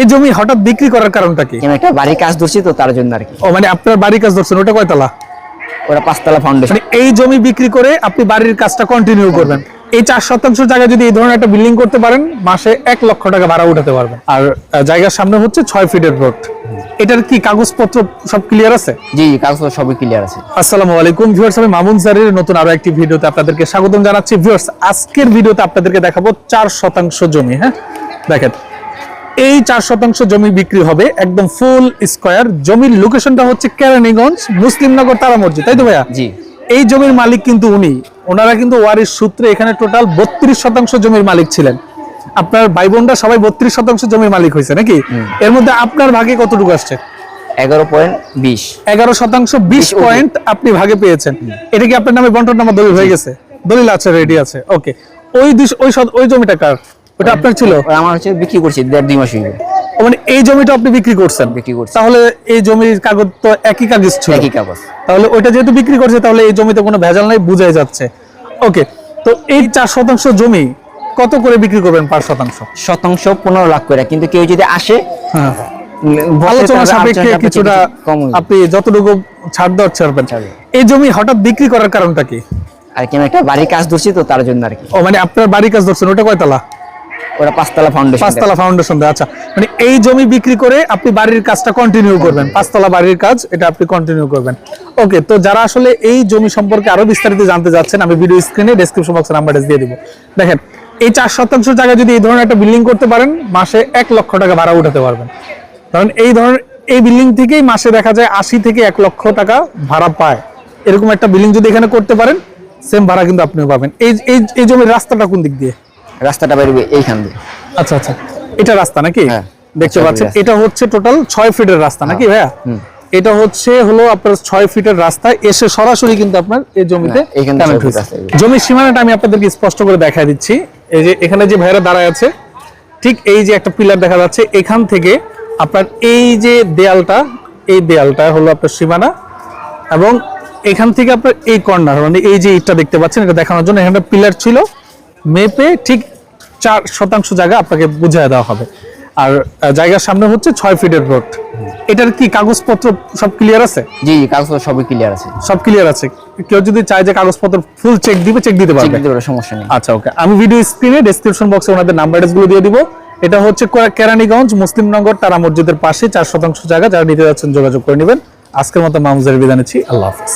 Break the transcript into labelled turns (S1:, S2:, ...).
S1: এই জমি হঠাৎ বিক্রি করার কারণটা কি?
S2: আমি একটা বাড়ির কাজ ধরছি তো তার জন্য আর কি
S1: ও মানে আপনার বাড়ির কাজ ধরছেন ওটা কয়তলা?
S2: ওরা পাঁচতলা ফাউন্ডেশন
S1: এই জমি বিক্রি করে আপনি বাড়ির কাজটা কন্টিনিউ করবেন। এই চার শতাংশ জায়গায় যদি এই ধরনের একটা বিল্ডিং করতে পারেন মাসে এক লক্ষ টাকা ভাড়া উঠাতে পারবেন। আর জায়গার সামনে হচ্ছে ছয় ফিটের রোড এটার কি কাগজপত্র সব ক্লিয়ার আছে?
S2: জি জি কাগজ সবই ক্লিয়ার আছে।
S1: আসসালামু আলাইকুম ভিউয়ার্স আমি মামুন স্যারের নতুন আরও একটি ভিডিওতে আপনাদেরকে স্বাগতম জানাচ্ছি। ভিউয়ার্স আজকের ভিডিওতে আপনাদেরকে দেখাবো চার শতাংশ জমি হ্যাঁ? দেখেন এই চার শতাংশ জমি বিক্রি হবে একদম ফুল স্কোয়ার জমির লোকেশনটা হচ্ছে কেরানীগঞ্জ মুসলিমনগর তারা মসজিদ তাই তো ভাইয়া?
S2: জি।
S1: এই জমির মালিক কিন্তু উনি। ওনারা কিন্তু ওয়ারিশ সূত্রে এখানে টোটাল বত্রিশ শতাংশ জমির মালিক ছিলেন। আপনার ভাই বোনরা সবাই বত্রিশ শতাংশ জমির মালিক হয়েছে নাকি? এর মধ্যে আপনার ভাগে কতটুকু আসছে?
S2: এগারো পয়েন্ট বিশ।
S1: এগারো শতাংশ বিশ পয়েন্ট আপনি ভাগে পেয়েছেন। এটা কি আপনার নামে বন্টন নামা দলিল হয়ে গেছে? দলিল আছে রেডি আছে। ওকে ওই ওই ওই জমিটা কার? ওটা আপনার ছিল?
S2: আমার হচ্ছে বিক্রি করছি দেড় দুই মাস
S1: ও মানে এই জমিটা আপনি বিক্রি করছেন?
S2: বিক্রি করছি।
S1: তাহলে এই জমির কাগজ তো একই কাগজ ছিল।
S2: একই কাগজ।
S1: তাহলে যেহেতু বিক্রি করছে তাহলে এই জমিতে কোনো ভেজাল নাই বুঝাই যাচ্ছে। ওকে তো এই চার শতাংশ জমি কত করে বিক্রি করবেন পার শতাংশ?
S2: শতাংশ পনেরো লাখ করে কিন্তু কেউ যদি আসে
S1: হ্যাঁ। আলোচনা সাপেক্ষে কিছুটা
S2: কম
S1: আপনি যতটুকু ছাড় দেওয়ার ছাড়বেন এই জমি হঠাৎ বিক্রি করার কারণটা কি?
S2: আর কি আমি একটা বাড়ির কাজ ধরছি তো তার জন্য আর কি।
S1: ও মানে আপনার বাড়ির কাজ ধরছেন ওটা কয়তলা?
S2: ওরা পাঁচতলা ফাউন্ডেশন
S1: পাঁচতলা ফাউন্ডেশন দেয় আচ্ছা। মানে এই জমি বিক্রি করে আপনি বাড়ির কাজটা কন্টিনিউ করবেন। পাঁচতলা বাড়ির কাজ, এটা আপনি কন্টিনিউ করবেন। ওকে তো যারা আসলে এই জমি সম্পর্কে বিস্তারিত জানতে যাচ্ছেন, আমি ভিডিও স্ক্রিনে ডেসক্রিপশন বক্সে নাম্বার দিয়ে দিব। দেখেন, এই চার শতাংশ জায়গায় যদি এই ধরনের একটা বিল্ডিং করতে পারেন, মাসে এক লক্ষ টাকা ভাড়া উঠাতে পারবেন। কারণ এই ধরনের, এই বিল্ডিং থেকেই মাসে দেখা যায় আশি থেকে এক লক্ষ টাকা ভাড়া পায়। এরকম একটা বিল্ডিং যদি এখানে করতে পারেন সেম ভাড়া কিন্তু আপনিও পাবেন। এই এই জমির রাস্তাটা কোন দিক দিয়ে?
S2: রাস্তাটা বেরোবে এইখান দিয়ে।
S1: আচ্ছা আচ্ছা। এটা রাস্তা নাকি?
S2: হ্যাঁ,
S1: দেখতে পাচ্ছেন। এটা হচ্ছে টোটাল ছয় ফিটের রাস্তা নাকি ভাইয়া? এটা হচ্ছে হলো আপনার ছয় ফিটের রাস্তা। এসে সরাসরি কিন্তু আপনার এই জমিতে
S2: হ্যাঁ।
S1: জমির সীমানাটা আমি আপনাদেরকে স্পষ্ট করে দেখাই দিচ্ছি। এই যে এখানে যে ভাইরা দাঁড়ায় আছে ঠিক এই যে একটা পিলার দেখা যাচ্ছে এখান থেকে আপনার এই যে দেয়ালটা এই দেয়ালটা হলো আপনার সীমানা এবং এখান থেকে আপনার এই কর্নার মানে এই যে ইটটা দেখতে পাচ্ছেন এটা দেখানোর জন্য এখানে পিলার ছিল মেপে ঠিক চার শতাংশ জায়গা আপনাকে বুঝিয়ে দেওয়া হবে। আর জায়গার সামনে হচ্ছে ছয় ফিটের রোড এটার কি কাগজপত্র সব ক্লিয়ার আছে?
S2: জি জি কাগজ সবই ক্লিয়ার আছে।
S1: সব ক্লিয়ার আছে। কেউ যদি চায় যে কাগজপত্র ফুল চেক দিবে চেক দিতে
S2: চেক
S1: পারবে
S2: দিতে পারো, সমস্যা নেই।
S1: আচ্ছা ওকে আমি ভিডিও স্ক্রিনে ডেসক্রিপশন বক্সে ওনাদের নাম্বারগুলো দিয়ে দিব। এটা হচ্ছে কোরা- কেরানীগঞ্জ মুসলিমনগর তারা মসজিদের পাশে চার শতাংশ জায়গা। যারা নিতে যাচ্ছেন যোগাযোগ করে নেবেন। আজকের মতো মামুজার বিদায় নিচ্ছি। আল্লাহ হাফিজ।